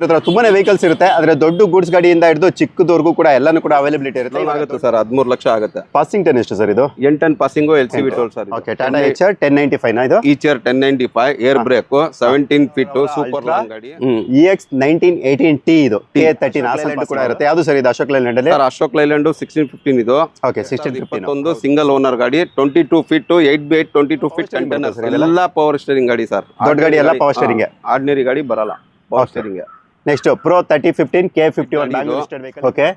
ಇದ್ರ ಹತ್ರ ತುಂಬಾನೇ ವೆಹಿಕಲ್ಸ್ ಇರುತ್ತೆ. ಆದ್ರೆ ದೊಡ್ಡ ಗೂಡ್ಸ್ ಗಾಡಿಯಿಂದ ಹಿಡಿದು ಚಿಕ್ಕದವರೆಗೂ ಕೂಡ ಎಲ್ಲಾನು ಕೂಡ ಅವೈಲಬಿಲಿಟಿ ಇರುತ್ತೆ. ಆಗುತ್ತೆ ಸರ್ ಹದಿಮೂರು ಲಕ್ಷ ಆಗುತ್ತೆ. ಪಾಸಿಂಗ್ ಟೆನ್ ಎಷ್ಟು ಸರ್ ಇದು? N ten passing L C V toll sir okay Tata H R ten ninety five ಇದು? ಈ year ten ninety five air brake seventeen feet super long ಗಾಡಿ. E X nineteen eighteen T ಇದು. K thirteen ಕೂಡ ಇರುತ್ತೆ. ಯಾವುದು sir ಇದು? Ashok Leyland ಅಲ್ಲಿ? Sir Ashok Leyland sixteen fifteen ಇದು. ಓಕೆ ಸಿಕ್ಸ್ಟೀನ್ ಫಿಫ್ಟೀನ್ ಇಪ್ಪತ್ತೊಂದು ಸಿಂಗಲ್ ಓನರ್ ಗಾಡಿ twenty two feet eight by eight twenty two feet ಎಲ್ಲ ಪವರ್ ಸ್ಟೇರಿಂಗ್ ಗಾಡಿ ಸರ್ ದೊಡ್ಡ ಗಾಡಿ ಎಲ್ಲ ಪವರ್ ಸ್ಟೇರಿಂಗ್ ಆರ್ಡಿನರಿ ಗಾಡಿ. ಬರಲ್ಲ. Power steering next pro thirty fifteen K fifty one. Okay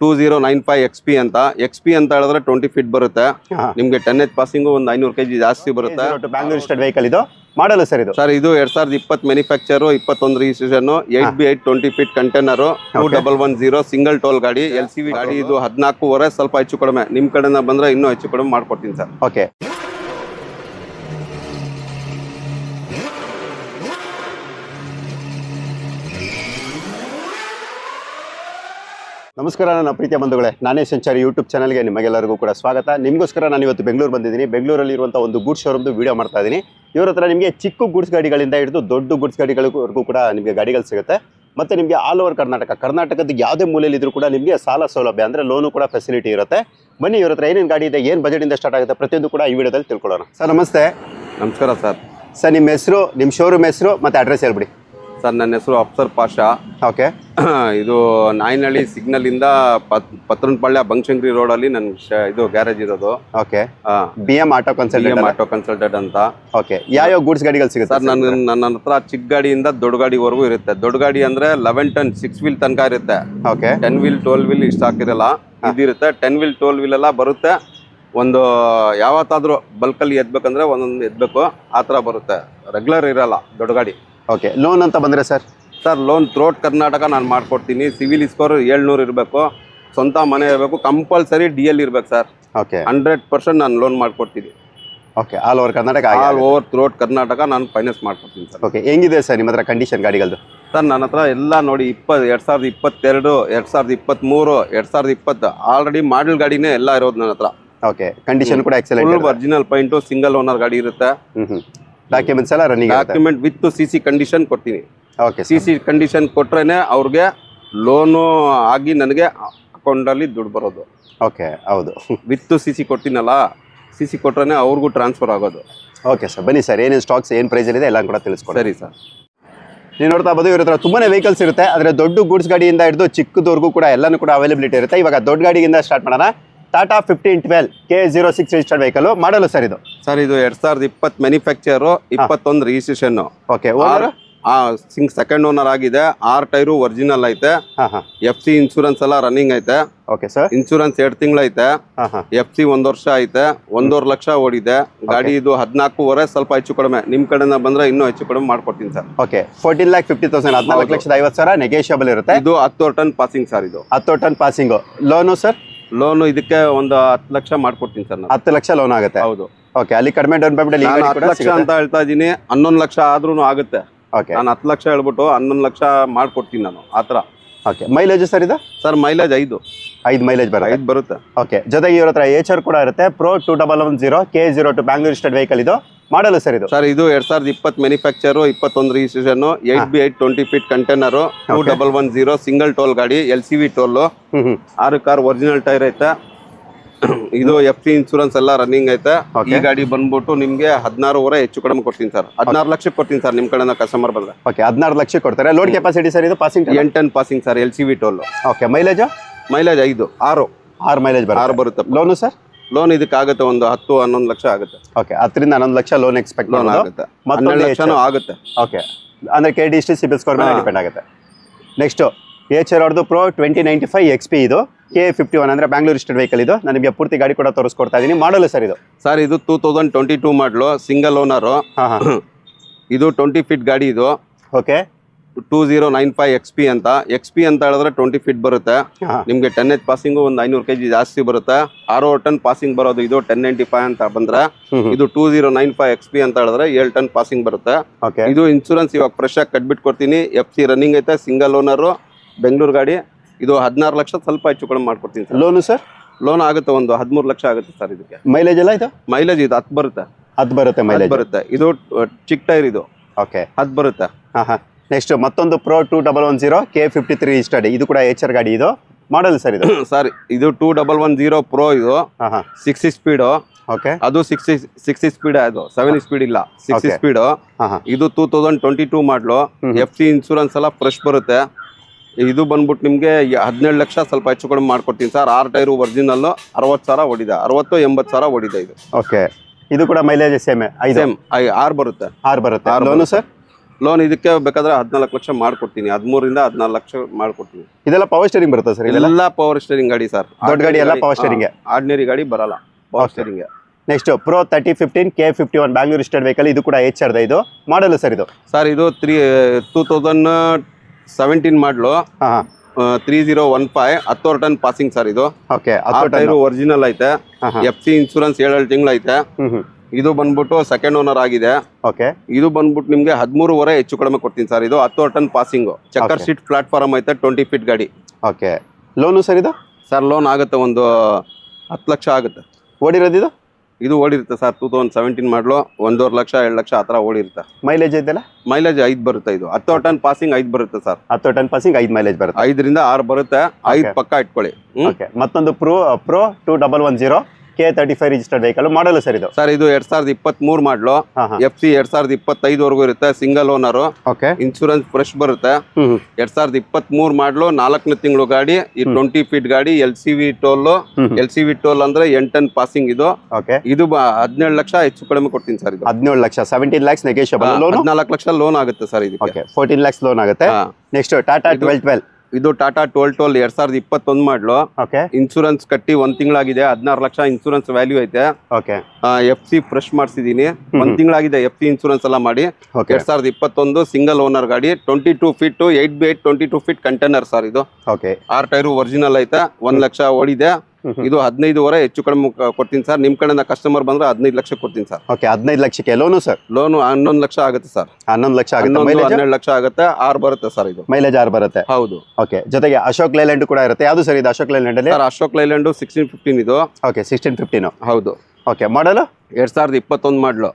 two zero nine five X P ಅಂತ. X P ಅಂತ ಹೇಳಿದ್ರೆ ಟ್ವೆಂಟಿ ಫೀಟ್ ಬರುತ್ತೆ. ನಿಮ್ಗೆ ಟೆನ್ ಎಚ್ ಪಾಸಿಂಗು ಒಂದು ಐನೂರು ಕೆಜಿ ಜಾಸ್ತಿ ಬರುತ್ತೆ. ಬ್ಯಾಂಗ್ಳೂರ್ ಸ್ಟೇಟ್ ವೆಹಿಕಲ್ ಇದು. ಮಾಡಲ್ಲ ಸರ್ ಇದು. ಸರ್ ಇದು ಎರಡ್ ಸಾವಿರದ ಇಪ್ಪತ್ತು ಮ್ಯಾನುಫ್ಯಾಕ್ಚರ್ ಇಪ್ಪತ್ತೊಂದು registration eight B eight twenty feet container two double one zero single toll ಗಾಡಿ ಎಲ್ ಸಿ ವಿ ಗಾಡಿ ಇದು ಹದಿನಾಲ್ಕೂವರೆ ಸ್ವಲ್ಪ ಹೆಚ್ಚು ಕಡಿಮೆ. ನಿಮ್ಮ ಕಡೆಯಿಂದ ಬಂದ್ರೆ ಇನ್ನೂ ಹೆಚ್ಚು ಕಡಿಮೆ ಮಾಡ್ಕೊಡ್ತೀನಿ ಸರ್ ಓಕೆ ನಮಸ್ಕಾರ ನನ್ನ ಪ್ರೀತಿಯ ಬಂಧುಗಳೇ. ನಾನೇ ಸಂಚಾರಿ ಯೂಟ್ಯೂಬ್ ಚಾನಲ್ಗೆ ನಿಮಗೆಲ್ಲರಿಗೂ ಕೂಡ ಸ್ವಾಗತ. ನಿಮಗೋಸ್ಕರ ನಾನು ಇವತ್ತು ಬೆಂಗಳೂರು ಬಂದಿದ್ದೀನಿ. ಬೆಂಗಳೂರಲ್ಲಿ ಇರುವಂಥ ಒಂದು ಗೂಡ್ಸ್ ಶೋರೂಮ್ದು ವೀಡಿಯೋ ಮಾಡ್ತಾ ಇದ್ದೀನಿ. ಇವ್ರ ಹತ್ರ ನಿಮಗೆ ಚಿಕ್ಕ ಗೂಡ್ಸ್ ಗಾಡಿಗಳಿಂದ ಹಿಡಿದು ದೊಡ್ಡ ಗೂಡ್ಸ್ ಗಾಡಿಗಳಿಗೂ ಕೂಡ ನಿಮಗೆ ಗಾಡಿಗಳು ಸಿಗುತ್ತೆ. ಮತ್ತು ನಿಮಗೆ ಆಲ್ ಓವರ್ ಕರ್ನಾಟಕ ಕರ್ನಾಟಕದ ಯಾವುದೇ ಮೂಲೆಯಲ್ಲಿ ಇದ್ರೂ ಕೂಡ ನಿಮಗೆ ಸಾಲ ಸೌಲಭ್ಯ ಅಂದರೆ ಲೋನು ಕೂಡ ಫೆಸಿಲಿಟಿ ಇರುತ್ತೆ. ಬನ್ನಿ ಇವ್ರ ಹತ್ರ ಏನೇನು ಗಾಡಿ ಇದೆ ಏನು ಬಜೆಟಿಂದ ಸ್ಟಾರ್ಟ್ ಆಗುತ್ತೆ ಪ್ರತಿಯೊಂದು ಕೂಡ ಈ ವಿಡಿಯೋದಲ್ಲಿ ತಿಳ್ಕೊಳ್ಳೋಣ. ಸರ್ ನಮಸ್ತೆ. ನಮಸ್ಕಾರ ಸರ್. ಸರ್ ನಿಮ್ಮ ಹೆಸರು ನಿಮ್ಮ ಶೋರೂಮ್ ಹೆಸರು ಮತ್ತು ಅಡ್ರೆಸ್ ಹೇಳ್ಬಿಡಿ. ಸರ್ ನನ್ನ ಹೆಸರು ಅಫ್ಸರ್ ಪಾಷಾ. ಓಕೆ. ಇದು ನಾಯನಹಳ್ಳಿ ಸಿಗ್ನಲ್ ಇಂದ ಪತ್- ಪತ್ರನಪಾಳ್ಯ ಬಂಗಶಂಕರಿ ರೋಡ್ ಅಲ್ಲಿ ನನ್ ಇದು ಗ್ಯಾರೇಜ್ ಇರೋದು. Okay. B M auto consultant auto consultant ಅಂತ. ಓಕೆ. ಯಾವ ಗೂಡ್ಸ್ ಗಾಡಿಗಳು ಸಿಗುತ್ತೆ ಸರ್ ನನ್ನ ನನ್ನ ಹತ್ರ ಚಿಕ್ಕ ಗಾಡಿಯಿಂದ ದೊಡ್ಡ ಗಾಡಿವರೆಗೂ ಇರುತ್ತೆ. ದೊಡ್ಡ ಗಾಡಿ ಅಂದ್ರೆ ಲೆವೆನ್ ಟನ್ ಸಿಕ್ಸ್ ವೀಲ್ ತನಕ ಇರುತ್ತೆ. Okay. Ten wheel twelve wheel ಇಷ್ಟ ಹಾಕಿರಲ್ಲ. ಇದಿರುತ್ತೆ. ಟೆನ್ ವೀಲ್ ಟ್ವೆಲ್ ವೀಲ್ ಎಲ್ಲ ಬರುತ್ತೆ. ಒಂದು ಯಾವತ್ತಾದ್ರೂ ಬಲ್ಕಲ್ಲಿ ಎದ್ಬೇಕಂದ್ರೆ ಒಂದೊಂದು ಎದ್ಬೇಕು. ಆ ಥರ ಬರುತ್ತೆ. ರೆಗ್ಯುಲರ್ ಇರಲ್ಲ ದೊಡ್ಡ ಗಾಡಿ. ಓಕೆ ಲೋನ್ ಅಂತ ಬಂದರೆ sir? Sir loan throughout Karnataka ನಾನು ಮಾಡಿಕೊಡ್ತೀನಿ. ಸಿವಿಲ್ ಸ್ಕೋರ್ ಏಳ್ನೂರು ಇರಬೇಕು. ಸ್ವಂತ ಮನೆ ಇರಬೇಕು. ಕಂಪಲ್ಸರಿ ಡಿ ಎಲ್ ಇರ್ಬೇಕು ಸರ್ ಓಕೆ ಹಂಡ್ರೆಡ್ ಪರ್ಸೆಂಟ್ ನಾನು ಲೋನ್ ಮಾಡಿಕೊಡ್ತೀನಿ. Okay all over Karnataka all over throughout Karnataka ನಾನು ಫೈನಾನ್ಸ್ ಮಾಡ್ಕೊಡ್ತೀನಿ ಸರ್ ಓಕೆ ಹೆಂಗಿದೆ ಸರ್ ನಿಮ್ಮ ಹತ್ರ ಕಂಡೀಷನ್ ಗಾಡಿಗಳದ್ದು ಸರ್ ನನ್ನ ಹತ್ರ ಎಲ್ಲ ನೋಡಿ ಇಪ್ಪತ್ತು ಎರಡು ಸಾವಿರದ ಇಪ್ಪತ್ತೆರಡು ಎರಡು ಸಾವಿರದ ಇಪ್ಪತ್ತ್ಮೂರು ಎರಡು ಸಾವಿರದ ಇಪ್ಪತ್ತು ಆಲ್ರೆಡಿ ಮಾಡಲ್ ಗಾಡಿನೇ ಎಲ್ಲ ಇರೋದು ನನ್ನ ಹತ್ರ. ಓಕೆ ಕಂಡೀಷನ್ ಕೂಡ excellent original point single owner ಗಾಡಿ ಇರುತ್ತೆ. ಡಾಕ್ಯುಮೆಂಟ್ಸ್ ಎಲ್ಲ running document with C C condition ಕೊಡ್ತೀನಿ. ಓಕೆ ಸಿ ಸಿ ಕಂಡೀಷನ್ ಕೊಟ್ರೇನೆ ಅವ್ರಿಗೆ ಲೋನು ಆಗಿ ನನಗೆ ಅಕೌಂಟಲ್ಲಿ ದುಡ್ಡು ಬರೋದು. ಓಕೆ ಹೌದು. ವಿತ್ ಸಿ ಸಿ ಕೊಡ್ತೀನಲ್ಲ ಸಿ ಸಿ ಕೊಟ್ರೇನೆ ಅವ್ರಿಗೂ ಟ್ರಾನ್ಸ್ಫರ್ ಆಗೋದು. ಓಕೆ ಸರ್ ಬನ್ನಿ ಸರ್ ಏನೇನು ಸ್ಟಾಕ್ಸ್ ಏನು ಪ್ರೈಸಲ್ಲಿದೆ ಎಲ್ಲ ಕೂಡ ತಿಳಿಸ್ಕೊಡಿ ಸರಿ ಸರ್ ನೀವು ನೋಡ್ತಾ ಬೋದು ಇವ್ರ ಹತ್ರ ತುಂಬಾ ವೆಹಿಕಲ್ಸ್ ಇರುತ್ತೆ. ಆದರೆ ದೊಡ್ಡ ಗೂಡ್ಸ್ ಗಾಡಿಯಿಂದ ಹಿಡಿದು ಚಿಕ್ಕದವರೆಗೂ ಕೂಡ ಎಲ್ಲನೂ ಕೂಡ ಅವೈಲಬಿಲಿಟಿ ಇರುತ್ತೆ. ಇವಾಗ ದೊಡ್ಡ ಗಾಡಿಯಿಂದ ಸ್ಟಾರ್ಟ್ ಮಾಡೋಣ. Tata fifteen twelve K zero six registered vehicle model sir ಇದು? ಸರ್ ಇದು ಎರಡ್ ಸಾವಿರದ ಇಪ್ಪತ್ತ್ ಮ್ಯಾನುಫ್ಯಾಕ್ಚರು ಇಪ್ಪತ್ತೊಂದು registration okay single second owner ಆಗಿದೆ. ಆರ್ ಟೈರು ಒರಿಜಿನಲ್ ಐತೆ. ಹಾಂ ಹಾಂ. ಎಫ್ ಸಿ ಇನ್ಶೂರೆನ್ಸ್ ಎಲ್ಲ ರನ್ನಿಂಗ್ ಐತೆ. ಓಕೆ ಸರ್ ಇನ್ಶೂರೆನ್ಸ್ ಎರಡು ತಿಂಗಳು ಐತೆ. ಹಾಂ ಹಾಂ. ಎಫ್ ಸಿ ಒಂದ್ ವರ್ಷ ಐತೆ. ಒಂದೂವರೆ ಲಕ್ಷ ಓಡಿದೆ. ಗಾಡಿ ಇದು ಹದಿನಾಲ್ಕೂವರೆ ಸ್ವಲ್ಪ ಹೆಚ್ಚು ಕಡಿಮೆ. ನಿಮ್ ಕಡೆಯಿಂದ ಬಂದ್ರೆ ಇನ್ನೂ ಹೆಚ್ಚು ಕಡಿಮೆ ಮಾಡ್ಕೊಡ್ತೀನಿ sir okay fourteen lakh fifty thousand ಹದಿನಾಲ್ಕು ಲಕ್ಷದ ಐವತ್ತು ಸಾವಿರ ನೆಗೋಷಿಯಬಲ್ ಇರುತ್ತೆ. ಇದು ಹತ್ತು ಟನ್ ಪಾಸಿಂಗ್ ಸರ್ ಇದು. ಹತ್ತು ton passing loan sir loan ಇದಕ್ಕೆ ಒಂದು ಹತ್ತು ಲಕ್ಷ ಮಾಡ್ಕೊಡ್ತೀನಿ ಸರ್ ನಾನು. ಹತ್ತು ಲಕ್ಷ ಲೋನ್ ಆಗುತ್ತೆ? ಹೌದು. ಓಕೆ ಅಲ್ಲಿ ಕಡಿಮೆ ಡೌನ್ ಪೇಮೆಂಟ್ ನಾನು ಹತ್ತು ಲಕ್ಷ ಅಂತ ಹೇಳ್ತಾ ಇದ್ದೀನಿ ಹನ್ನೊಂದು ಲಕ್ಷ ಆದ್ರೂ ಆಗುತ್ತೆ. ಓಕೆ ನಾನು ಹತ್ತು ಲಕ್ಷ ಹೇಳ್ಬಿಟ್ಟು ಹನ್ನೊಂದು ಲಕ್ಷ ಮಾಡ್ಕೊಡ್ತೀನಿ ನಾನು ಆ ಥರ. ಓಕೆ ಮೈಲೇಜ್ ಸರ್ ಇದು? ಸರ್ ಮೈಲೇಜ್ ಐದು. ಐದು ಮೈಲೇಜ್ ಬರುತ್ತೆ. ಐದು ಬರುತ್ತೆ. ಓಕೆ ಜೊತೆಗೆ ಇವ್ರ ಹತ್ರ ಏಚರ್ ಕೂಡ ಇರುತ್ತೆ. Pro two double one zero K zero two Bangalore state vehicle ಇದು. ಮಾಡಲ್ಲ ಸರ್ ಇದು? ಸರ್ ಇದು ಎರಡು ಸಾವಿರದ ಇಪ್ಪತ್ತು ಮ್ಯಾನುಫ್ಯಾಕ್ಚರು ಇಪ್ಪತ್ತೊಂದು registration eight B eight twenty feet container two double one zero single toll ಗಾಡಿ ಎಲ್ ಸಿ ವಿ ಟೋಲು ಆರು ಕಾರ್ ಒರಿಜಿನಲ್ ಟೈರ್ ಐತೆ. ಇದು ಎಫ್ ಟಿ ಇನ್ಶೂರೆನ್ಸ್ ಎಲ್ಲ ರನ್ನಿಂಗ್ ಐತೆ. ಈ ಗಾಡಿ ಬಂದ್ಬಿಟ್ಟು ನಿಮ್ಗೆ ಹದಿನಾರುವರೆ ಹೆಚ್ಚು ಕಡಿಮೆ ಕೊಡ್ತೀನಿ ಸರ್. ಹದಿನಾರು ಲಕ್ಷಕ್ಕೆ ಕೊಡ್ತೀನಿ ಸರ್ ನಿಮ್ ಕಡೆ ಕಸ್ಟಮರ್ ಬಂದ್ರೆ. ಓಕೆ ಹದಿನಾರು ಲಕ್ಷ ಕೊಡ್ತಾರೆ. ಲೋಡ್ ಕೆಪಾಸಿಟಿ ಸರ್ ಇದು ಪಾಸಿಂಗ್ ಎಂಟ್ ton passing sir L C V toll okay mileage mileage ಐದು ಆರು. ಆರು ಮೈಲೇಜ್ ಆರು ಬರುತ್ತೆ. Loan sir? ಲೋನ್ ಇದಕ್ಕೆ ಆಗುತ್ತೆ ಒಂದು ಹತ್ತು ಹನ್ನೊಂದು ಲಕ್ಷ ಆಗುತ್ತೆ. ಓಕೆ ಹತ್ತರಿಂದ ಹನ್ನೊಂದು ಲಕ್ಷ ಲೋನ್ ಎಕ್ಸ್ಪೆಕ್ಟ್ ಲೋನ್ ಆಗುತ್ತೆ. ಹನ್ನೆರಡು ಲಕ್ಷನೂ ಆಗುತ್ತೆ. ಓಕೆ ಅಂದ್ರೆ K D S T CIBIL score ಮೇಲೆ ಡಿಪೆಂಡ್ ಆಗುತ್ತೆ. ನೆಕ್ಸ್ಟ್ ಎಚ್ ಆರ್ ಅವ್ರದ್ದು pro twenty ninety five X P ಇದು. ಕೆ ಫಿಫ್ಟಿ ಒನ್ ಅಂದ್ರೆ ಬ್ಯಾಂಗ್ಳೂರ್ ಸ್ಟೇಟ್ ವೆಹಿಕಲ್ ಇದು. ನಾನು ನಿಮಗೆ ಪೂರ್ತಿ ಗಾಡಿ ಕೂಡ ತೋರಿಸ್ಕೊಡ್ತಾ ಇದ್ದೀನಿ ಮಾಡಲು ಸರ್ ಇದು? ಸರ್ ಇದು two thousand twenty two model single owner ಇದು ಟ್ವೆಂಟಿ ಫೀಟ್ ಗಾಡಿ ಇದು. Okay two zero nine five X P ಅಂತ. ಎಕ್ಸ್ ಪಿ ಅಂತ ಹೇಳಿದ್ರೆ ಟ್ವೆಂಟಿ ಫೀಟ್ ಬರುತ್ತೆ. ನಿಮಗೆ ಟೆನ್ ಎಚ್ ಪಾಸಿಂಗು ಒಂದು ಐನೂರು ಕೆ ಜಿ ಜಾಸ್ತಿ ಬರುತ್ತೆ. ಆರು ಟನ್ ಪಾಸಿಂಗ್ ಬರೋದು ಇದು ಟೆನ್ ನೈಂಟಿ ಫೈವ್ ಅಂತ ಬಂದ್ರೆ. ಇದು two zero nine five X P ಅಂತ ಹೇಳಿದ್ರೆ ಏಳು ಟನ್ ಪಾಸಿಂಗ್ ಬರುತ್ತೆ. ಓಕೆ ಇದು ಇನ್ಶೂರೆನ್ಸ್ ಇವಾಗ ಫ್ರೆಶ್ ಆಗಿ ಕಟ್ಬಿಟ್ಟು ಕೊಡ್ತೀನಿ ಎಫ್ ಸಿ ರನ್ನಿಂಗ್ ಐತೆ ಸಿಂಗಲ್ ಓನರು ಬೆಂಗಳೂರು ಗಾಡಿ. ಇದು ಹದಿನಾರು ಲಕ್ಷ ಸ್ವಲ್ಪ ಹೆಚ್ಚು ಕಡಿಮೆ ಮಾಡ್ಕೊಡ್ತೀನಿ ಸರ್. Loan sir? ಲೋನ್ ಆಗುತ್ತೆ ಒಂದು ಹದಿಮೂರು ಲಕ್ಷ ಆಗುತ್ತೆ ಸರ್ ಇದಕ್ಕೆ. ಮೈಲೇಜ್ ಎಲ್ಲ ಇದು? ಮೈಲೇಜ್ ಇದು ಹತ್ತು ಬರುತ್ತೆ. ಅದು ಬರುತ್ತೆ ಮೈಲೇಜ್ ಬರುತ್ತೆ. ಇದು ಚಿಕ್ ಟೈರ್ ಇದು. ಓಕೆ ಹತ್ತು ಬರುತ್ತೆ. ಹಾಂ ಹಾಂ. ನೆಕ್ಸ್ಟ್ ಮತ್ತೊಂದು pro two double one zero K fifty three study ಇದು ಕೂಡ ಎಚ್ ಆರ್ ಗಾಡಿ ಇದು. ಮಾಡಲ್ ಸರ್ ಇದು? ಸರ್ ಇದು two double one zero pro ಇದು. ಸಿಕ್ಸ್ ಸ್ಪೀಡು ಓಕೆ ಅದು ಸಿಕ್ಸ್ ಸಿಕ್ಸ್ ಸ್ಪೀಡ್ ಅದು ಸೆವೆನ್ ಸ್ಪೀಡ್ ಇಲ್ಲ. ಸಿಕ್ಸ್. ಸ್ಪೀಡು ಹಾಂ ಹಾಂ. ಇದು two thousand twenty two model F C insurance ಎಲ್ಲ ಫ್ರೆಶ್ ಬರುತ್ತೆ. ಇದು ಬಂದ್ಬಿಟ್ಟು ನಿಮಗೆ ಹದಿನೇಳು ಲಕ್ಷ ಸ್ವಲ್ಪ ಹೆಚ್ಚು ಕಡಿಮೆ ಮಾಡ್ಕೊಡ್ತೀನಿ ಸರ್. ಆರು ಟೈರು ಒರಿಜಿನಲ್ಲು ಅರವತ್ತು ಸಾವಿರ ಹೊಡಿದೆ ಅರವತ್ತು ಎಂಬತ್ತು ಸಾವಿರ ಹೊಡಿದೆ ಇದು. ಓಕೆ. ಇದು ಕೂಡ ಮೈಲೇಜ್ ಸೇಮ್ ಐದು? ಸೇಮ್ ಆರು ಬರುತ್ತೆ. ಆರು ಬರುತ್ತೆ. ಆರು ಲೋನು ಸರ್? ಲೋನ್ ಇದಕ್ಕೆ ಬೇಕಾದ್ರೆ ಹದಿನಾಲ್ಕು ಲಕ್ಷ ಮಾಡ್ಕೊಡ್ತೀನಿ. ಹದಿಮೂರಿಂದ ಹದಿನಾಲ್ಕು ಲಕ್ಷ ಮಾಡ್ಕೊಡ್ತೀನಿ. ಇದೆಲ್ಲ ಪವರ್ ಸ್ಟೇರಿಂಗ್ ಬರುತ್ತೆ ಸರ್ ಇದೆಲ್ಲ? ಪವರ್ ಸ್ಟೇರಿಂಗ್ ಗಾಡಿ ಸರ್. ದೊಡ್ಡ ಗಾಡಿ ಎಲ್ಲ ಪವರ್ ಸ್ಟೇರಿಂಗ್? ಆರ್ಡಿನರಿ ಗಾಡಿ ಬರಲ್ಲ. Power. Steering next pro thirty fifteen K fifty one Bangalore state vehicle ಇದು ಕೂಡ ಎಚ್ ಆರ್ದ ಇದು. ಮಾಡಲ್ ಸರ್ ಇದು? ಸರ್ ಇದು three two thousand seventeen model three zero one five ಹತ್ತೋರ್ ton passing sir ಇದು. Okay tyre original ಐತೆ. F C insurance ಏಳೇಳು ತಿಂಗಳು ಐತೆ. ಇದು ಬಂದ್ಬಿಟ್ಟು ಸೆಕೆಂಡ್ ಓನರ್ ಆಗಿದೆ. ಓಕೆ. ಇದು ಬಂದ್ಬಿಟ್ಟು ನಿಮಗೆ ಹದಿಮೂರುವರೆ ಹೆಚ್ಚು ಕಡಿಮೆ ಕೊಡ್ತೀನಿ ಸರ್ ಇದು ಹತ್ತು ton passing chequer. Sheet platform ಐತೆ ಟ್ವೆಂಟಿ ಫೀಟ್ ಗಾಡಿ. ಓಕೆ. ಲೋನು ಸರ್ ಇದು? ಸರ್ ಲೋನ್ ಆಗುತ್ತೆ ಒಂದು ಹತ್ತು ಲಕ್ಷ ಆಗುತ್ತೆ. ಓಡಿರೋದು ಇದು? ಇದು ಓಡಿರುತ್ತೆ sir two thousand seventeen model ಒಂದೂವರೆ ಲಕ್ಷ ಎರಡು ಲಕ್ಷ ಆ ಥರ ಓಡಿರುತ್ತೆ. ಮೈಲೇಜ್ ಇದೆಲ್ಲ ಮೈಲೇಜ್ ಐದು ಬರುತ್ತೆ ಇದು. ಹತ್ತು ಟನ್ ಪಾಸಿಂಗ್ ಐದು ಬರುತ್ತೆ ಸರ್. ಹತ್ತು ಟನ್ ಪಾಸಿಂಗ್ ಐದು ಮೈಲೇಜ್ ಬರುತ್ತೆ. ಐದರಿಂದ ಆರು ಬರುತ್ತೆ. ಐದು. ಪಕ್ಕ ಇಟ್ಕೊಳ್ಳಿ. ಹ್ಮ್? ಮತ್ತೊಂದು pro pro two double one zero K thirty five registered vehicle model sir ಇದು? ಸರ್ ಇದು ಎರಡ್ ಸಾವಿರದ ಇಪ್ಪತ್ತ್ ಮೂರು ಮಾಡಲು ಎಫ್ ಸಿ ಎರಡ್ ಸಾವಿರದ ಇಪ್ಪತ್ತೈದವರೆಗೂ ಇರುತ್ತೆ single owner okay insurance fresh ಬರುತ್ತೆ. ಎರಡ್ ಸಾವಿರದ ಇಪ್ಪತ್ತ್ ಮೂರು ಮಾಡಲು ನಾಲ್ಕನೇ ತಿಂಗಳು ಗಾಡಿ ಈ. ಟ್ವೆಂಟಿ ಫೀಟ್ ಗಾಡಿ L C V toll L C V toll ಅಂದ್ರೆ ಎಂಟನ್ ಪಾಸಿಂಗ್ ಇದು. ಓಕೆ ಇದು ಹದಿನೇಳು ಲಕ್ಷ ಹೆಚ್ಚು ಕಡಿಮೆ ಕೊಡ್ತೀನಿ ಸರ್ ಇದು. ಹದಿನೇಳು ಲಕ್ಷ ಸೆವೆಂಟೀನ್ ಲ್ಯಾಕ್ಸ್ ನೆಗೇಶ್ ನಾಲ್ಕು ಲಕ್ಷ ಲೋನ್ ಆಗುತ್ತೆ ಸರ್ ಇದು ಫೋರ್ಟೀನ್ ಲ್ಯಾಕ್ಸ್ ಲೋನ್ ಆಗುತ್ತೆ. ನೆಕ್ಸ್ಟ್ ಟಾಟಾ ಟ್ವೆಲ್ ಟ್ವೆಲ್ ಇದು ಟಾಟಾ ಟೋಲ್ ಟೋಲ್ ಎರಡ್ ಸಾವಿರದ ಇಪ್ಪತ್ತೊಂದು ಮಾಡ್ಲು. ಓಕೆ ಇನ್ಶೂರೆನ್ಸ್ ಕಟ್ಟಿ ಒಂದ್ ತಿಂಗಳಾಗಿದೆ ಹದಿನಾರು ಲಕ್ಷ ಇನ್ಶೂರೆನ್ಸ್ ವ್ಯಾಲ್ಯೂ ಐತೆ. ಓಕೆ ಎಫ್ ಸಿ ಫ್ರೆಶ್ ಮಾಡಿಸಿದೀನಿ. ಒಂದ್ ತಿಂಗಳಾಗಿದೆ ಎಫ್ ಸಿ ಇನ್ಶೂರೆನ್ಸ್ ಎಲ್ಲ ಮಾಡಿ. ಎರಡ್ ಸಾವಿರದ ಇಪ್ಪತ್ತೊಂದು ಸಿಂಗಲ್ ಓನರ್ ಗಾಡಿ twenty two feet eight by eight twenty two feet container sir ಇದು. ಓಕೆ ಆರ್ ಟೈರು ಒರಿಜಿನಲ್ ಐತೆ ಒಂದ್ ಲಕ್ಷ ಓಡಿದೆ. ಇದು ಹದಿನೈದುವರೆ ಹೆಚ್ಚು ಕಡಿಮೆ ಕೊಡ್ತೀನಿ ಸರ್. ನಿಮ್ ಕಡೆಯಿಂದ ಕಸ್ಟಮರ್ ಬಂದ್ರೆ ಹದಿನೈದು ಲಕ್ಷ ಕೊಡ್ತೀನಿ ಸರ್. ಓಕೆ ಹದಿನೈದು ಲಕ್ಷಕ್ಕೆ ಲೋನು ಸರ್? ಲೋನು ಹನ್ನೊಂದು ಲಕ್ಷ ಆಗುತ್ತೆ ಸರ್. ಹನ್ನೊಂದು ಲಕ್ಷ ಆಗುತ್ತೆ. ಮೈಲೇಜ್ ಹನ್ನೆರಡು ಲಕ್ಷ ಆಗುತ್ತೆ. ಆರು ಬರುತ್ತೆ ಸರ್ ಇದು. ಮೈಲೇಜ್ ಆರು ಬರುತ್ತೆ. ಹೌದು. ಓಕೆ ಜೊತೆಗೆ ಅಶೋಕ್ ಲೈಲ್ಯಾಂಡ್ ಕೂಡ ಇರುತ್ತೆ. ಯಾವುದು ಸರ್ ಇದು ಅಶೋಕ್ ಲೈಲ್ಯಾಂಡ್ ಅಲ್ಲಿ? Sir Ashok Leyland sixteen fifteen ಇದು. ಓಕೆ ಸಿಕ್ಸ್ಟೀನ್ ಫಿಫ್ಟೀನ್ ಹೌದು. ಓಕೆ ಮಾಡಲು ಎರಡ್ ಸಾವಿರದ ಇಪ್ಪತ್ತೊಂದು model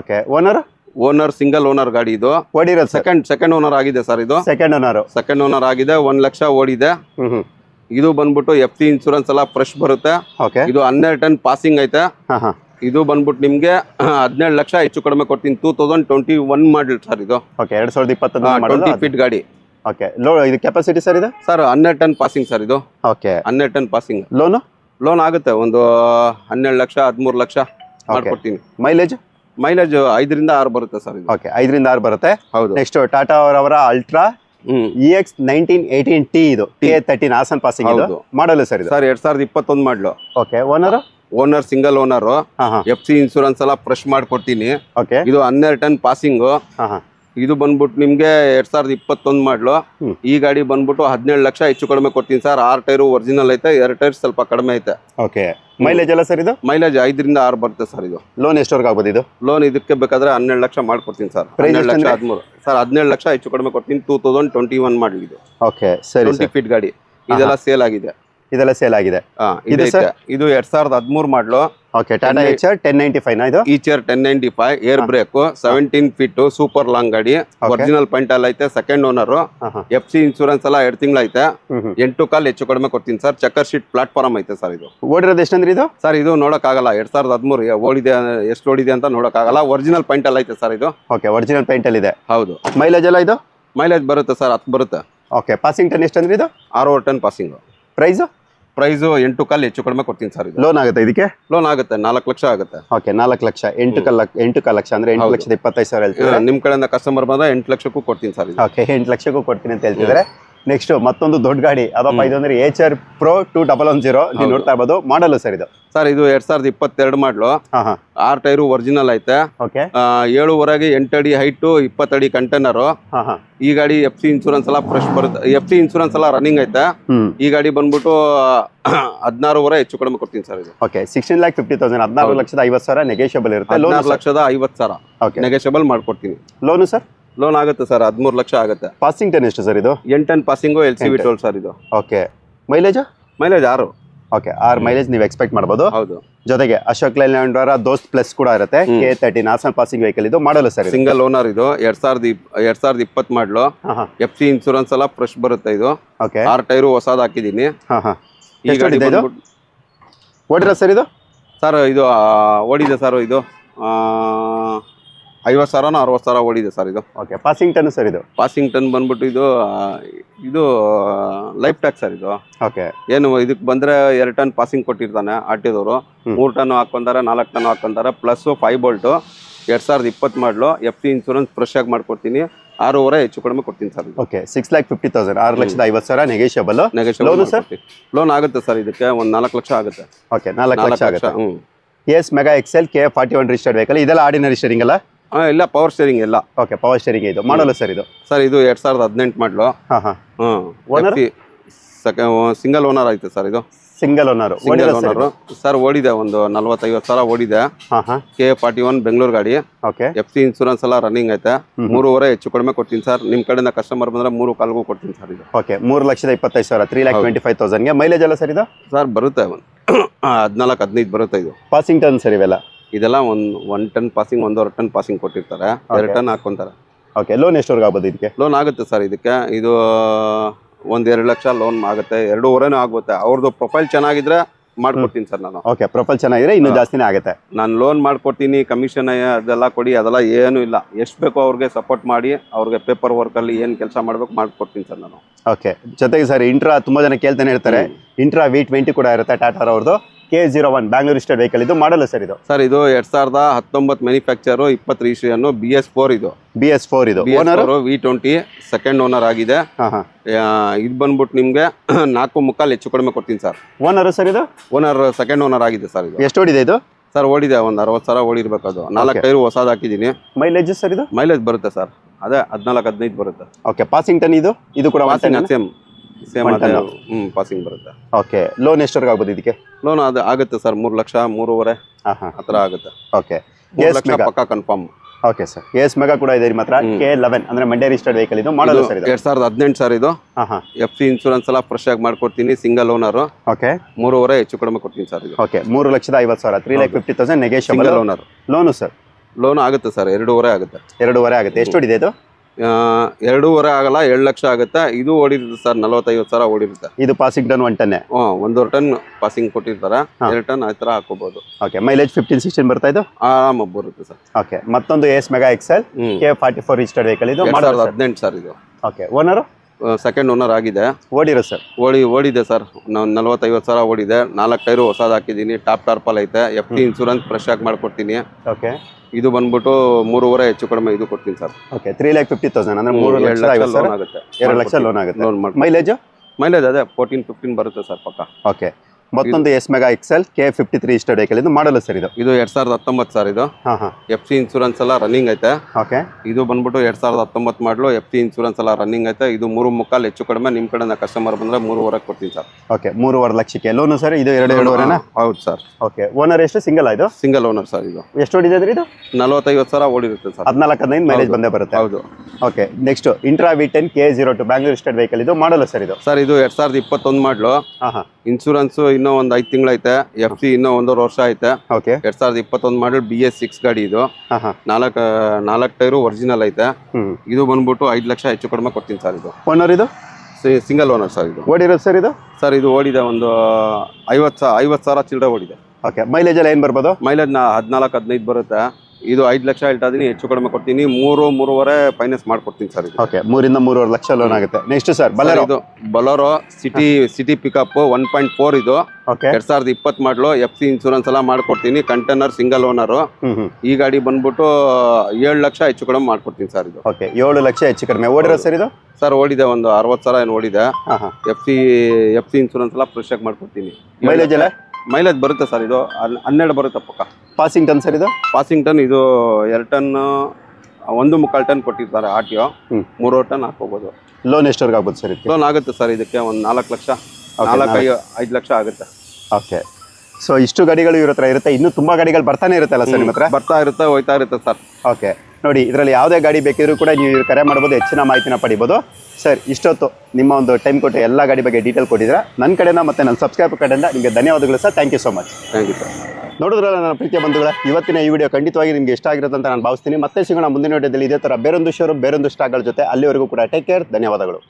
okay owner owner single owner ಗಾಡಿ ಇದು. ಓಡಿರೋದು ಸೆಕೆಂಡ್ ಸೆಕೆಂಡ್ ಓನರ್ ಆಗಿದೆ ಸರ್ ಇದು. ಸೆಕೆಂಡ್ ಓನರ್ ಸೆಕೆಂಡ್ ಓನರ್ ಆಗಿದೆ. ಒಂದ್ ಲಕ್ಷ ಓಡಿದೆ. ಇದು ಬಂದ್ಬಿಟ್ಟು ಎಫ್ ಸಿ ಇನ್ಶೂರೆನ್ಸ್ ಎಲ್ಲ ಫ್ರೆಶ್ ಬರುತ್ತೆ. ಓಕೆ ಇದು ಹನ್ನೆರಡು ಟನ್ ಪಾಸಿಂಗ್ ಐತೆ. ಹಾಂ ಹಾಂ. ಇದು ಬಂದ್ಬಿಟ್ಟು ನಿಮ್ಗೆ ಹದಿನೇಳು ಲಕ್ಷ ಹೆಚ್ಚು ಕಡಿಮೆ ಕೊಡ್ತೀನಿ. Two thousand twenty one model sir ಇದು. ಓಕೆ ಎರಡು ಸಾವಿರದ ಇಪ್ಪತ್ತೊಂದು ಫೀಟ್ ಗಾಡಿ. ಓಕೆ ಲೋ ಇದು ಕೆಪಾಸಿಟಿ ಸರ್ ಇದೆ? ಸರ್ ಹನ್ನೆರಡು ಟನ್ ಪಾಸಿಂಗ್ ಸರ್ ಇದು. ಓಕೆ ಹನ್ನೆರಡು ಟನ್ ಪಾಸಿಂಗ್ ಲೋನು ಲೋನ್ ಆಗುತ್ತೆ ಒಂದು ಹನ್ನೆರಡು ಲಕ್ಷ ಹದಿಮೂರು ಲಕ್ಷ ಮಾಡ್ಕೊಡ್ತೀನಿ. ಮೈಲೇಜ್ ಮೈಲೇಜ್ ಐದರಿಂದ ಆರು ಬರುತ್ತೆ ಸರ್ ಓಕೆ ಐದರಿಂದ ಆರು ಬರುತ್ತೆ. ಹೌದು. ನೆಕ್ಸ್ಟ್ ಟಾಟಾ ಅವರವರ Ultra E X nineteen eighteen T ಇದು. ಟಿ ತರ್ಟೀನ್ ಹಾಸನ್ ಪಾಸಿಂಗ್ ಇದು. ಮಾಡಲು ಸರ್ ಸರ್ ಎರಡ್ ಸಾವಿರದ ಇಪ್ಪತ್ತೊಂದು model. Okay owner owner single owner F C insurance ಎಲ್ಲ ಫ್ರೆಶ್ ಮಾಡ್ಕೊಡ್ತೀನಿ. ಓಕೆ ಇದು ಹನ್ನೆರಡು ಟನ್ ಪಾಸಿಂಗು ಇದು ಬಂದ್ಬಿಟ್ಟು ನಿಮ್ಗೆ ಎರಡ್ ಸಾವಿರದ ಇಪ್ಪತ್ತೊಂದು ಮಾಡ್ಲು. ಈ ಗಾಡಿ ಬಂದ್ಬಿಟ್ಟು ಹದಿನೇಳು ಲಕ್ಷ ಹೆಚ್ಚು ಕಡಿಮೆ ಕೊಡ್ತೀನಿ ಸರ್. ಆರು ಟೈರು ಒರಿಜಿನಲ್ ಐತೆ ಎರಡು ಟೈರ್ ಸ್ವಲ್ಪ ಕಡಿಮೆ ಐತೆ. ಓಕೆ. ಮೈಲೇಜ್ ಎಲ್ಲ ಸರ್ ಇದು? ಮೈಲೇಜ್ ಐದರಿಂದ ಆರು ಬರುತ್ತೆ ಸರ್ ಇದು. ಲೋನ್ ಎಷ್ಟವರೆಗೆ ಆಗ್ಬೋದು ಇದು? ಲೋನ್ ಇದಕ್ಕೆ ಬೇಕಾದ್ರೆ ಹನ್ನೆರಡು ಲಕ್ಷ ಮಾಡ್ಕೊಡ್ತೀನಿ ಸರ್. ಹನ್ನೆರಡು ಲಕ್ಷ? ಹದಿಮೂರು. ಸರ್ ಹದಿನೇಳು ಲಕ್ಷ ಹೆಚ್ಚು ಕಡಿಮೆ ಕೊಡ್ತೀನಿ. Two thousand twenty one model ಇದು. ಓಕೆ ಸರಿ ಟ್ವೆಂಟಿ ಫೀಟ್ ಗಾಡಿ. ಇದೆಲ್ಲ ಸೇಲ್ ಆಗಿದೆ. ಇದೆಲ್ಲ ಸೇಲ್ ಆಗಿದೆ. ಹಾಂ ಇದು ಸರ್? ಇದು ಎರಡ್ ಸಾವಿರದ ಹದಿಮೂರು ಮಾಡ್ಲು. Okay Tata H R ten ninety ಫೈವ್ನ ಇದು? ಈ ಚರ್ ten ninety five air. Brake seventeen feet super long ಗಾಡಿ ಒರಿಜಿನಲ್ ಪಾಯಿಂಟ್ ಅಲ್ಲಿ ಐತೆ second owner F C insurance ಎಲ್ಲ ಎರಡು ತಿಂಗಳ ಐತೆ. ಎಂಟು ಕಾಲ್ ಹೆಚ್ಚು ಕಡಿಮೆ ಕೊಡ್ತೀನಿ ಸರ್. ಚಕ್ಕರ್ ಶೀಟ್ ಪ್ಲಾಟ್ಫಾರ್ಮ್ ಐತೆ ಸರ್ ಇದು. ಓಡಿರೋದು ಎಷ್ಟಂದ್ರೆ ಇದು? ಸರ್ ಇದು ನೋಡೋಕ್ಕಾಗಲ್ಲ. ಎರಡ್ ಸಾವಿರದ ಹದಿಮೂರು ಓಡಿದೆ ಎಷ್ಟು ಓಡಿದೆ ಅಂತ ನೋಡೋಕ್ಕಾಗಲ್ಲ. ಒರಿಜಿನಲ್ ಪಾಯಿಂಟ್ ಅಲ್ಲಿ ಐತೆ ಸರ್ ಇದು. ಓಕೆ ಒರಿಜಿನಲ್ ಅಲ್ಲಿ ಇದೆ. ಹೌದು. ಮೈಲೇಜ್ ಎಲ್ಲ ಇದು? ಮೈಲೇಜ್ ಬರುತ್ತೆ ಸರ್ ಹತ್ತು ಬರುತ್ತೆ. ಓಕೆ ಪಾಸಿಂಗ್ ಟನ್ ಎಷ್ಟಂದ್ರೆ ಇದು? ಆರೂವರೆ ಟನ್ ಪಾಸಿಂಗ್ ಪ್ರೈಸು ಪ್ರೈಸು ಎಂಟು ಕಾಲು ಹೆಚ್ಚು ಕಡಿಮೆ ಕೊಡ್ತೀನಿ ಸರ್ ಲೋನ್ ಆಗುತ್ತೆ ಇದಕ್ಕೆ? ಲೋನ್ ಆಗುತ್ತೆ ನಾಲ್ಕು ಲಕ್ಷ ಆಗುತ್ತೆ. ಓಕೆ ನಾಲ್ಕು ಲಕ್ಷ ಎಂಟು ಕಲ್ಲ ಎಂಟು ಕಾಲು ಲಕ್ಷ ಅಂದ್ರೆ ಎಂಟು. ಲಕ್ಷದ ಇಪ್ಪತ್ತೈದು ಸಾವಿರ ಹೇಳ್ತಿದ್ದಾರೆ. ನಿಮ್ ಕಡೆಯಿಂದ ಕಸ್ಟಮರ್ ಬಂದ್ರೆ ಎಂಟು ಲಕ್ಷಕ್ಕೂ ಕೊಡ್ತೀನಿ ಸರ್ ಓಕೆ ಎಂಟು ಲಕ್ಷಕ್ಕೂ ಕೊಡ್ತೀನಿ ಅಂತ ಹೇಳ್ತಿದ್ದಾರೆ. ನೆಕ್ಸ್ಟ್ ಮತ್ತೊಂದು ದೊಡ್ಡ ಗಾಡಿ ಅದಪ್ಪ. ಇದು ಅಂದ್ರೆ H R pro two double one zero ನೀವು ನೋಡ್ತಾ ಇರ್ಬೋದು. ಮಾಡಲ್ ಸರ್ ಇದು. ಸರ್ ಇದು ಎರಡ್ ಸಾವಿರದ ಇಪ್ಪತ್ತೆರಡು ಮಾಡಲು ಆರ್ ಟೈರು ಒರಿಜಿನಲ್ ಐತೆ. ಏಳುವರೆಗೆ ಎಂಟಡಿ ಹೈಟು ಇಪ್ಪತ್ತಡಿ ಕಂಟೈನರ್ ಹಾಂ ಹಾಂ. ಈ ಗಾಡಿ ಎಫ್ ಸಿ ಇನ್ಶೂರೆನ್ಸ್ ಎಲ್ಲ ಫ್ರೆಶ್ ಬರುತ್ತೆ. ಎಫ್ ಸಿ ಇನ್ಶೂರೆನ್ಸ್ ಎಲ್ಲ ರನ್ನಿಂಗ್ ಐತೆ. ಈ ಗಾಡಿ ಬಂದ್ಬಿಟ್ಟು ಹದಿನಾರೂವರೆ ಹೆಚ್ಚು ಕಡಿಮೆ ಕೊಡ್ತೀನಿ ಸರ್ ಇದು. Okay sixteen lakh fifty thousand ಹದಿನಾರು ಹೌದು. ಲಕ್ಷದ ಐವತ್ತು ಸಾವಿರ ನೆಗೆಷಿಯಬಲ್ ಇರುತ್ತೆ. ಹದಿನಾರು ಲಕ್ಷದ ಐವತ್ತು ಸಾವಿರ. ಓಕೆ ನೆಗೆಷಬಲ್ ಮಾಡ್ಕೊಡ್ತೀನಿ. Loan sir? ಲೋನ್ ಆಗುತ್ತೆ ಸರ್ ಹದಿಮೂರು ಲಕ್ಷ ಆಗುತ್ತೆ. ಪಾಸಿಂಗ್ ಟೆನ್ ಎಷ್ಟು ಸರ್ ಇದು? ಎಂಟನ್ ಪಾಸಿಂಗು ಎಲ್ ಸಿ ವಿ ಎಂಟು. ಟೋಲ್ ಸರ್ ಇದು. ಓಕೆ ಮೈಲೇಜ್ ಮೈಲೇಜ್ ಆರು. ಓಕೆ ಆರ್ ಮೈಲೇಜ್ ನೀವು ಎಕ್ಸ್ಪೆಕ್ಟ್ ಮಾಡ್ಬೋದು. ಹೌದು. ಜೊತೆಗೆ ಅಶೋಕ್ ಲೈಲ್ಯಾಂಡ್ ಅವರ ದೋಸ್ತ್ ಪ್ಲಸ್ ಕೂಡ ಇರುತ್ತೆ. ಕೆ ತರ್ಟಿ ನಾಸನ್ ಪಾಸಿಂಗ್ ವೆಹಿಕಲ್ ಇದು ಮಾಡಲ್ಲ ಸರ್ ಸಿಂಗಲ್ ಓನರ್ ಇದು. ಎರಡ್ ಸಾವಿರದ ಎರಡ್ ಸಾವಿರದ ಇಪ್ಪತ್ತ್ ಮಾಡ್ಲು. ಎಫ್ ಸಿ ಇನ್ಸೂರೆನ್ಸ್ ಎಲ್ಲ ಫ್ರೆಶ್ ಬರುತ್ತೆ ಇದು. ಓಕೆ ಆರ್ ಟೈರು ಹೊಸದ್ ಹಾಕಿದೀನಿ. ಹಾಂ ಹಾಂ. ಈ ಗಾಡಿ ಇದು? ಓಡಿರೋ ಸರ್ ಇದು? ಸರ್ ಇದು ಓಡಿದೆ ಸರ್ ಇದು. ಐವತ್ತು ಸಾವಿರನೋ ಅರವತ್ತು ಸಾವಿರ ಓಡಿದೆ ಸರ್ ಇದು. ಓಕೆ ಪಾಸಿಂಗ್ ಟನ್ ಸರ್ ಇದು? ಪಾಸಿಂಗ್ ಟನ್ ಬಂದ್ಬಿಟ್ಟು ಇದು ಇದು ಲೈಫ್ ಟ್ಯಾಕ್ಸ್ ಸರ್ ಇದು. ಓಕೆ ಏನು ಇದಕ್ಕೆ ಬಂದ್ರೆ ಎರಡು ಟನ್ ಪಾಸಿಂಗ್ ಕೊಟ್ಟಿರ್ತಾನೆ ಆರ್ ಟಿದವರು. ಮೂರು ಟನ್ ಹಾಕೊಂತಾರೆ ನಾಲ್ಕು ಟನ್ ಹಾಕೊಂತಾರೆ ಪ್ಲಸ್ ಫೈವ್ ಬೋಲ್ಟು ಎರಡು ಸಾವಿರದ ಇಪ್ಪತ್ತು ಮಾಡಲು ಎಫ್ ಟಿ ಇನ್ಸೂರೆನ್ಸ್ ಫ್ರೆಶ್ ಆಗಿ ಮಾಡ್ಕೊಡ್ತೀನಿ. ಆರೂವರೆ ಹೆಚ್ಚು ಕಡಿಮೆ ಕೊಡ್ತೀನಿ sir okay six lakh fifty thousand ಆರು ಲಕ್ಷದ ಐವತ್ತು ಸಾವಿರ ನೆಗೋಷಿಯಬಲ್ Loan ಸರ್? ಲೋನ್ ಆಗುತ್ತೆ ಸರ್ ಇದಕ್ಕೆ ಒಂದು ನಾಲ್ಕು ಲಕ್ಷ ಆಗುತ್ತೆ. ಓಕೆ ನಾಲ್ಕು ಲಕ್ಷ ಆಗುತ್ತೆ. Ace Mega XL K forty one registered vehicle ಇದೆಲ್ಲ ಆರ್ಡಿನರಿ ಸ್ಟೇರಿಂಗ್ ಅಲ್ಲ? ಹಾಂ ಇಲ್ಲ ಪವರ್ ಸ್ಟೇರಿಂಗ್ ಎಲ್ಲ ಓಕೆ ಪವರ್ ಸ್ಟೇರಿಂಗ್ ಇದು. ಮಾಡಲ್ಲ ಸರ್ ಇದು? ಸರ್ ಇದು ಎರಡು ಸಾವಿರದ ಹದಿನೆಂಟು ಮಾಡಲು. ಹಾಂ ಹಾಂ. Owner? ಸಿಂಗಲ್ ಓನರ್ ಐತೆ ಸರ್ ಇದು. Single owner single owner sir ಓಡಿದೆ ಒಂದು ನಲ್ವತ್ತೈವತ್ತು ಸಾವಿರ ಓಡಿದೆ. ಹಾಂ ಹಾಂ. ಕೆ ಫಾರ್ಟಿ ಒನ್ ಬೆಂಗಳೂರು ಗಾಡಿ. ಓಕೆ ಎಫ್ ಸಿ ಇನ್ಸೂರೆನ್ಸ್ ಎಲ್ಲ ರನ್ನಿಂಗ್ ಐತೆ. ಮೂರುವರೆ ಹೆಚ್ಚು ಕಡಿಮೆ ಕೊಡ್ತೀನಿ ಸರ್ ನಿಮ್ಮ ಕಡೆಯಿಂದ ಕಸ್ಟಮರ್ ಬಂದ್ರೆ ಮೂರು ಕಾಲ್ಗೂ ಕೊಡ್ತೀನಿ ಸರ್ ಇದು. ಓಕೆ ಮೂರು ಲಕ್ಷದ ಇಪ್ಪತ್ತೈದು ಸಾವಿರ ತ್ರೀ ಲ್ಯಾಕ್ ಟ್ವೆಂಟಿ ಫೈವ್ ತೌಸಂಡ್ಗೆ ಮೈಲೇಜ್ ಎಲ್ಲ ಸರ್ ಇದು? ಸರ್ ಬರುತ್ತೆ ಒಂದು ಹದಿನಾಲ್ಕು ಹದಿನೈದು ಬರುತ್ತೆ ಇದು. ಪಾಸಿಂಗ್ ಟನ್ ಸರ್ ಇವೆಲ್ಲ. ಇದೆಲ್ಲ ಒಂದು ಒನ್ ಟನ್ ಪಾಸಿಂಗ್ ಒಂದೂವರೆ ಟನ್ ಪಾಸಿಂಗ್ ಕೊಟ್ಟಿರ್ತಾರೆ. ಎರಡು ಟನ್ ಹಾಕೊಂತಾರೆ. ಓಕೆ ಲೋನ್ ಎಷ್ಟವರೆಗೆ ಆಗ್ಬೋದು ಇದಕ್ಕೆ? ಲೋನ್ ಆಗುತ್ತೆ ಸರ್ ಇದಕ್ಕೆ. ಇದು ಒಂದು ಎರಡು ಲಕ್ಷ ಲೋನ್ ಆಗುತ್ತೆ. ಎರಡೂವರೆನೂ ಆಗುತ್ತೆ ಅವ್ರದ್ದು ಪ್ರೊಫೈಲ್ ಚೆನ್ನಾಗಿದ್ರೆ ಮಾಡ್ಕೊಡ್ತೀನಿ ಸರ್ ನಾನು. ಓಕೆ ಪ್ರೊಫೈಲ್ ಚೆನ್ನಾಗಿದ್ರೆ ಇನ್ನೂ ಜಾಸ್ತಿನೇ ಆಗುತ್ತೆ. ನಾನು ಲೋನ್ ಮಾಡ್ಕೊಡ್ತೀನಿ ಕಮಿಷನ್ ಅದೆಲ್ಲ ಕೊಡಿ ಅದೆಲ್ಲ ಏನೂ ಇಲ್ಲ. ಎಷ್ಟು ಬೇಕೋ ಅವ್ರಿಗೆ ಸಪೋರ್ಟ್ ಮಾಡಿ ಅವ್ರಿಗೆ ಪೇಪರ್ ವರ್ಕಲ್ಲಿ ಏನು ಕೆಲಸ ಮಾಡ್ಬೇಕು ಮಾಡ್ಕೊಡ್ತೀನಿ ಸರ್ ನಾನು. ಓಕೆ ಜೊತೆಗೆ ಸರ್ ಇಂಟ್ರಾ ತುಂಬಾ ಜನ ಕೇಳ್ತಾನೆ ಇರ್ತಾರೆ. ಇಂಟ್ರಾ ವಿ ಟ್ವೆಂಟಿ ಕೂಡ ಇರುತ್ತೆ ಟಾಟಾ ಅವ್ರದ್ದು K zero one Bangalore state vehicle ಇದು ಮಾಡಲ್ಲ ಸರ್ ಇದು. ಸರ್ ಇದು ಎರಡ್ ಸಾವಿರದ ಹತ್ತೊಂಬತ್ತು ಮ್ಯಾನುಫ್ಯಾಕ್ಚರ್ ಇಪ್ಪತ್ತು ರಿಜಿಸ್ಟ್ರೇಷನ್ ಬಿ ಎಸ್ ಫೋರ್ ಇದು. ಬಿ ಎಸ್ ಫೋರ್ ಇದು. Owner V twenty second owner ಆಗಿದೆ. ಹಾಂ ಹಾಂ. ಇದು ಬಂದ್ಬಿಟ್ಟು ನಿಮಗೆ ನಾಲ್ಕು ಮುಕ್ಕಾಲು ಹೆಚ್ಚು ಕಡಿಮೆ ಕೊಡ್ತೀನಿ ಸರ್ ಓನರ್ ಸರ್ ಇದು? ಓನರ್ ಸೆಕೆಂಡ್ ಓನರ್ ಆಗಿದೆ ಸರ್ ಇದು. ಎಷ್ಟು ಓಡಿದೆ ಇದು? ಸರ್ ಓಡಿದೆ ಒಂದು ಅರವತ್ತು ಸಾವಿರ ಓಡಿರ್ಬೇಕು ಅದು. ನಾಲ್ಕು ಟೈರ್ ಹೊಸದ ಹಾಕಿದ್ದೀನಿ. ಮೈಲೇಜ್ ಸರ್ ಇದು? ಮೈಲೇಜ್ ಬರುತ್ತೆ ಸರ್ ಅದೇ ಹದಿನಾಲ್ಕು ಹದಿನೈದು ಬರುತ್ತೆ. ಓಕೆ ಪಾಸಿಂಗ್ ಟನ್ ಇದು? ಇದು ಕೂಡ ಸೇಮ್ ಸೇಮ್ ಅದೇ. ಹ್ಞೂ ಪಾಸಿಂಗ್ ಬರುತ್ತೆ. ಓಕೆ ಲೋನ್ ಎಷ್ಟವರೆಗೆ ಆಗ್ಬೋದು ಇದಕ್ಕೆ? ಲೋನ್ ಅದು ಆಗುತ್ತೆ ಸರ್ ಮೂರು ಲಕ್ಷ ಮೂರುವರೆ ಹಾಂ ಹಾಂ ಆ ಥರ ಆಗುತ್ತೆ. ಓಕೆ ಮೂರು ಎಸ್ ಲಕ್ಷ ಮೆಗಾ ಪಕ್ಕ confirm okay sir Ace Mega ಕೂಡ ಇದೆ ಮಾತ್ರ ಕೆ ಲೆವೆನ್ ಅಂದ್ರೆ ಮಂಡ್ಯ ರಿಜಿಸ್ಟರ್ಡ್ ವೆಹಿಕಲ್ ಇದು. ಮಾಡಲ್ಲ ಸರ್ ಇದು. ಎರಡ್ ಸಾವಿರದ ಹದಿನೆಂಟು ಸರ್ ಇದು. ಹಾಂ ಹಾಂ ಎಫ್ ಸಿ ಇನ್ಸೂರೆನ್ಸ್ ಎಲ್ಲ ಫ್ರೆಶ್ ಆಗಿ ಮಾಡ್ಕೊಡ್ತೀನಿ ಸಿಂಗಲ್ ಓನರ್ ಓಕೆ ಮೂರುವರೆ ಹೆಚ್ಚು ಕಡಿಮೆ ಕೊಡ್ತೀನಿ ಸರ್ ಇದು. ಓಕೆ ಮೂರು ಲಕ್ಷದ ಐವತ್ತು ಸಾವಿರ. Three lakh fifty thousand single owner loan sir loan ಆಗುತ್ತೆ ಸರ್ ಎರಡೂವರೆ ಆಗುತ್ತೆ. ಎರಡೂವರೆ ಆಗುತ್ತೆ. ಎಷ್ಟು ಇದೆ ಇದು? ಎರಡೂವರೆ ಆಗಲ್ಲ ಎರಡು ಲಕ್ಷ ಆಗುತ್ತೆ. ಇದು ಓಡಿರುತ್ತೆ ಸರ್ ನಲವತ್ತೈವತ್ತು ಸಾವಿರ ಓಡಿರುತ್ತೆ. ಇದು ಪಾಸಿಂಗ್ ಟನ್ ಒನ್ ಟನ್ ಹ್ಞೂ ಒಂದೂವರೆ ಟನ್ ಪಾಸಿಂಗ್ ಕೊಟ್ಟಿರ್ತಾರೆ. ಎರಡು ಟನ್ ಆ ಥರ ಹಾಕೋಬಹುದು ಓಕೆ ಮೈಲೇಜ್ ಫಿಫ್ಟೀನ್ ಸಿಕ್ಸ್ಟೀನ್ ಬರ್ತಾ ಇದು? ಆರಾಮ ಬರುತ್ತೆ ಸರ್. ಓಕೆ ಮತ್ತೊಂದು Ace Mega XL K forty four registered vehicle ಇದು ಹದಿನೆಂಟು ಸರ್ ಇದು. ಓಕೆ ಓನರ್ ಸೆಕೆಂಡ್ ಓನರ್ ಆಗಿದೆ. ಓಡಿರೋ ಸರ್? ಓಡಿ ಓಡಿದೆ ಸರ್. ನಾವು ನಲವತ್ತೈವತ್ತು ಸಾವಿರ ಓಡಿದೆ. ನಾಲ್ಕು ಟೈರು ಹೊಸದು ಹಾಕಿದ್ದೀನಿ. ಟಾಪ್ ಟಾರ್ಪಲ್ ಐತೆ. ಎಫ್ ಟಿ ಇನ್ಸೂರೆನ್ಸ್ ಫ್ರೆಶ್ ಆಗಿ ಮಾಡಿಕೊಡ್ತೀನಿ. ಓಕೆ ಇದು ಬಂದ್ಬಿಟ್ಟು ಮೂರುವರೆ ಹೆಚ್ಚು ಕಡಿಮೆ ಇದು ಕೊಡ್ತೀನಿ sir. Okay three lakh fifty thousand ಅಂದ್ರೆ ಮೂರು ಎರಡು ಲಕ್ಷ ಲೋನ್ ಆಗುತ್ತೆ. ಎರಡು ಲಕ್ಷ ಲೋನ್ ಆಗುತ್ತೆ. ಲೋನ್ ಮಾಡಿ ಮೈಲೇಜ್ ಮೈಲೇಜ್ ಅದೇ ಫೋರ್ಟೀನ್ ಫಿಫ್ಟೀನ್ ಬರುತ್ತೆ ಸರ್ ಪಕ್ಕ. ಓಕೆ ಮತ್ತೊಂದು Ace Mega XL K fifty three registered vehicle ಇದು ಮಾಡಲ್ಲ ಸರ್ ಇದು. ಇದು ಎರಡ್ ಸಾವಿರದ ಹತ್ತೊಂಬತ್ತು ಸರ್ ಇದು. ಹಾಂ ಹಾಂ. ಎಫ್ ಸಿ ಇನ್ಸೂರೆನ್ಸ್ ಎಲ್ಲ ರನ್ನಿಂಗ್ ಐತೆ. ಓಕೆ. ಇದು ಬಂದ್ಬಿಟ್ಟು ಎರಡ್ ಸಾವಿರದ ಹತ್ತೊಂಬತ್ತು ಮಾಡಲು ಎಫ್ ಸಿ ಇನ್ಸೂರೆನ್ಸ್ ಎಲ್ಲ ರನ್ನಿಂಗ್ ಐತೆ. ಇದು ಮೂರು ಮುಕ್ಕಾಲು ಹೆಚ್ಚು ಕಡಿಮೆ ನಿಮ್ಮ ಕಡೆಯಿಂದ ಕಸ್ಟಮರ್ ಬಂದ್ರೆ ಮೂರುವರೆ ಕೊಡ್ತೀನಿ ಸರ್. ಓಕೆ ಮೂರುವರೆ ಲಕ್ಷಕ್ಕೆ. ಲೋನು ಸರ್ ಇದು ಎರಡು ಎರಡೂವರೆನಾ? ಹೌದು ಸರ್. ಓಕೆ ಓನರ್ ಎಷ್ಟು? ಸಿಂಗಲ್ ಇದು? ಸಿಂಗಲ್ ಓನರ್ ಸರ್ ಇದು. ಎಷ್ಟು ಓಡಿದೆ ಅಂದ್ರೆ ಇದು? ನಲವತ್ತೈವತ್ತು ಸಾವಿರ ಓಡಿರುತ್ತೆ ಸರ್. ಹದಿನಾಲ್ಕು ಹದಿನೈದು ಮೈಲೇಜ್ ಬಂದೇ ಬರುತ್ತೆ. ಹೌದು. Okay next Intra V ten K zero two Bangalore state vehicle ಇದು ಮಾಡಲ್ಲ ಸರ್ ಇದು. ಸರ್ ಇದು ಎರಡ್ ಸಾವಿರದ ಇಪ್ಪತ್ತೊಂದು ಮಾಡಲು ಹಾಂ ಹಾಂ. ಇನ್ಸೂರೆನ್ಸ್ ಇನ್ನೂ ಒಂದು ಐದು ತಿಂಗಳೈತೆ ಎಫ್ ಸಿ ಇನ್ನೂ ಒಂದೂವರೆ ವರ್ಷ ಐತೆ. ಓಕೆ ಎರಡ್ ಸಾವಿರದ ಇಪ್ಪತ್ತೊಂದು ಮಾಡಲ್ ಬಿ ಎಸ್ ಸಿಕ್ಸ್ ಗಾಡಿ ಇದು. ಹಾಂ ಹಾಂ. ನಾಲ್ಕು ನಾಲ್ಕು ಟೈರು ಒರಿಜಿನಲ್ ಐತೆ. ಇದು ಬಂದ್ಬಿಟ್ಟು ಐದು ಲಕ್ಷ ಹೆಚ್ಚು ಕಡಿಮೆ ಕೊಡ್ತೀನಿ ಸರ್ ಇದು. ಓನರ್ ಇದು? ಸಿಂಗಲ್ ಓನರ್ ಸರ್ ಇದು. ಓಡಿರೋದು ಸರ್ ಇದು? ಸರ್ ಇದು ಓಡಿದೆ ಒಂದು ಐವತ್ತು ಸಾವಿರ ಐವತ್ತು ಸಾವಿರ ಚಿಲ್ಲರೆ ಓಡಿದೆ. ಓಕೆ ಮೈಲೇಜ್ ಎಲ್ಲ ಏನು ಬರ್ಬೋದು? ಮೈಲೇಜ್ ನಾ ಹದಿನಾಲ್ಕು ಹದಿನೈದು ಬರುತ್ತೆ. ಇದು ಐದು ಲಕ್ಷ ಹೇಳ್ತಾ ಇದೀನಿ ಹೆಚ್ಚು ಕಡಿಮೆ ಕೊಡ್ತೀನಿ. ಮೂರು ಮೂರುವರೆ ಫೈನಾನ್ಸ್ ಮಾಡ್ಕೊಡ್ತೀನಿ ಸರ್ ಇದು. ಓಕೆ ಮೂರಿಂದ ಮೂರುವರೆ ಲಕ್ಷ ಲೋನ್ ಆಗುತ್ತೆ. ನೆಕ್ಸ್ಟ್ ಸರ್ ಬಲರೋ ಇದು Bolero city city pickup one point four ಇದು. ಓಕೆ ಎರಡ್ ಸಾವಿರದ ಇಪ್ಪತ್ತು ಮಾಡಲು ಎಫ್ ಸಿ ಇನ್ಸೂರೆನ್ಸ್ ಎಲ್ಲ ಮಾಡ್ಕೊಡ್ತೀನಿ ಕಂಟೈನರ್ ಸಿಂಗಲ್ ಓನರು ಈ ಗಾಡಿ ಬಂದ್ಬಿಟ್ಟು ಏಳು ಲಕ್ಷ ಹೆಚ್ಚು ಕಡಿಮೆ ಮಾಡ್ಕೊಡ್ತೀನಿ ಸರ್ ಇದು. ಓಕೆ ಏಳು ಲಕ್ಷ ಹೆಚ್ಚು ಕಡಿಮೆ. ಓಡಿರೋ ಸರ್ ಇದು? ಸರ್ ಓಡಿದೆ ಒಂದು ಅರವತ್ತು ಸಾವಿರ ಏನು ಓಡಿದೆ. F C F C insurance ಎಲ್ಲ ಫ್ರೆಶ್ ಆಗಿ ಮಾಡ್ಕೊಡ್ತೀನಿ. ಮೈಲೇಜ್ ಎಲ್ಲ? ಮೈಲೇಜ್ ಬರುತ್ತೆ ಸರ್ ಇದು. ಹನ್- ಹನ್ನೆರಡು ಬರುತ್ತೆ ಪಕ್ಕ ಪಾಸಿಂಗ್ ಟನ್ ಸರ್ ಇದು? ಪಾಸಿಂಗ್ ಟನ್ ಇದು ಎರಡು ಟನ್ ಒಂದು ಮುಕ್ಕಾಲು ಟನ್ ಕೊಟ್ಟಿರ್ತಾರೆ ಆರ್ ಟಿ ಒ. ಮೂರು ಟನ್ ಹಾಕೋಬೋದು ಲೋನ್ ಎಷ್ಟವರೆಗೆ ಆಗ್ಬೋದು ಸರ್ ಇದು ಲೋನ್ ಆಗುತ್ತೆ ಸರ್ ಇದಕ್ಕೆ ಒಂದು ನಾಲ್ಕು ಲಕ್ಷ ನಾಲ್ಕು. ಐ ಐದು ಲಕ್ಷ ಆಗುತ್ತೆ. ಓಕೆ ಸೊ ಇಷ್ಟು ಗಾಡಿಗಳು ಇವ್ರ ಹತ್ರ ಇರುತ್ತೆ. ಇನ್ನೂ ತುಂಬ ಗಾಡಿಗಳು ಬರ್ತಾನೆ ಇರುತ್ತಲ್ಲ ಸರ್ ನಿಮ್ಮ ಹತ್ರ? ಬರ್ತಾ ಇರುತ್ತೆ ಹೋಯ್ತಾ ಇರುತ್ತೆ ಸರ್. ಓಕೆ ನೋಡಿ ಇದರಲ್ಲಿ ಯಾವುದೇ ಗಾಡಿ ಬೇಕಿದ್ರೂ ಕೂಡ ನೀವು ಇವ್ರು ಕರೆ ಮಾಡ್ಬೋದು ಹೆಚ್ಚಿನ ಮಾಹಿತಿನ ಪಡಿಬೋದು. ಸರ್ ಇಷ್ಟೊತ್ತು ನಿಮ್ಮ ಒಂದು ಟೈಮ್ ಕೊಟ್ಟು ಎಲ್ಲ ಗಾಡಿ ಬಗ್ಗೆ ಡೀಟೇಲ್ ಕೊಟ್ಟಿದ್ರೆ ನನ್ನ ಕಡೆಯಿಂದ ಮತ್ತು ನನ್ನ ಸಬ್ಸ್ಕ್ರೈಬರ್ ಕಡೆಯಿಂದ ನಿಮಗೆ ಧನ್ಯವಾದಗಳು sir. Thank you so much thank you sir ನೋಡಿದ್ರಲ್ಲ ನನ್ನ ಪ್ರೀತಿಯ ಬಂಧುಗಳ ಇವತ್ತಿನ ಈ ವಿಡಿಯೋ ಖಂಡಿತವಾಗಿ ನಿಮಗೆ ಇಷ್ಟ ಆಗಿರುತ್ತೆ ಅಂತ ನಾನು ಭಾವಿಸ್ತೀನಿ. ಮತ್ತೆ ಸಿಗೋಣ ಮುಂದಿನ ವಿಡಿಯೋದಲ್ಲಿ ಇದೇ ಥರ ಬೇರೊಂದು ಶೋರು ಬೇರೊಂದು ಸ್ಟಾಕ್ಗಳ ಜೊತೆ. ಅಲ್ಲಿವರೆಗೂ ಕೂಡ ಟೇಕ್ ಕೇರ್ ಧನ್ಯವಾದಗಳು.